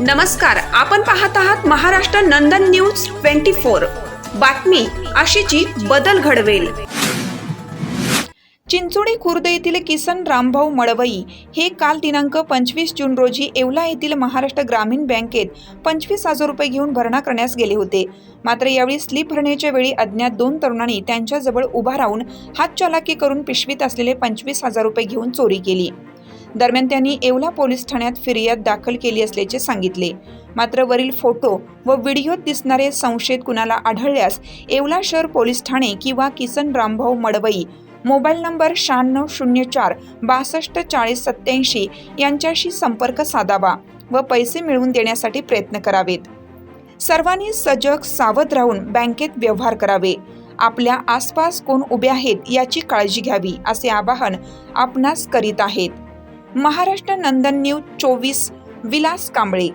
नमस्कार आपण पाहत आहात Maharashtra Nandan news twenty four. बातमी अशीची बदल घडवेल. चिंचोडी खुर्द येथील किसन रामभाऊ मळवई हे काल दिनांक पंचवीस जून रोजी येवला येथील महाराष्ट्र ग्रामीण बँकेत पंचवीस हजार रुपये घेऊन भरणा करण्यास गेले होते. मात्र यावेळी स्लीप भरण्याच्या वेळी अज्ञात दोन तरुणांनी त्यांच्याजवळ उभा राहून हातचालाकी करून पिशवीत असलेले पंचवीस हजार रुपये घेऊन चोरी केली. दरम्यान त्यांनी येवला पोलीस ठाण्यात फिर्याद दाखल केली असल्याचे सांगितले. मात्र वरील फोटो व व्हिडिओत दिसणारे संशयित कुणाला आढळल्यास येवला शहर पोलीस ठाणे किंवा किसन रामभाऊ मडवई मोबाईल नंबर शहाण्णव शून्य चार बासष्ट चाळीस सत्याऐंशी यांच्याशी संपर्क साधावा व पैसे मिळवून देण्यासाठी प्रयत्न करावेत. सर्वांनी सजग सावध राहून बँकेत व्यवहार करावे. आपल्या आसपास कोण उभे आहेत याची काळजी घ्यावी असे आवाहन आपणास करीत आहेत. महाराष्ट्र नंदन न्यूज चोवीस विलास कांबळे.